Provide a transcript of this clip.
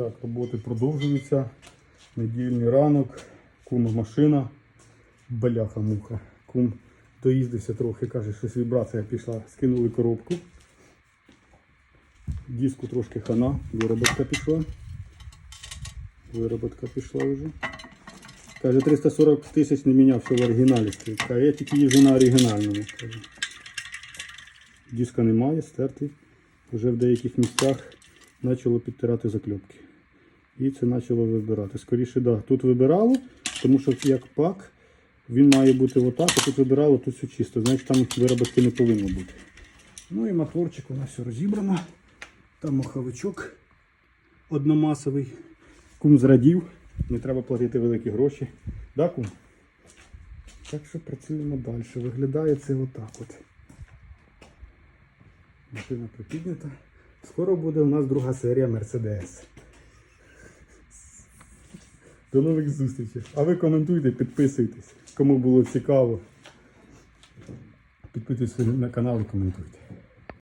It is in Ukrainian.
Так, роботи продовжуються. Недільний ранок, кума машина, бляха-муха. Кум доїздився трохи, каже, щось вібрація пішла. Скинули коробку. Диску трошки хана, вироботка пішла. Вироботка пішла вже. Каже, 340 тисяч не мінявся в оригіналі. Каже, я тільки їжджу на оригінальному. Каже. Диска немає, стертий. Вже в деяких місцях почало підтирати закльопки. І це почало вибирати. Скоріше, да. Тут вибирало, тому що як пак, він має бути отак, а тут вибирало, тут все чисто. Значить там вироботки не повинно бути. Ну і моторчик у нас все розібрано. Там маховичок одномасовий. Кум зрадів, не треба платити великі гроші. Да, кум? Так що працюємо далі. Виглядає це отак от. Машина припіднята. Скоро буде у нас друга серія Mercedes. До нових зустрічей. А ви коментуйте, підписуйтесь. Кому було цікаво. Підписуйтесь на канал і коментуйте.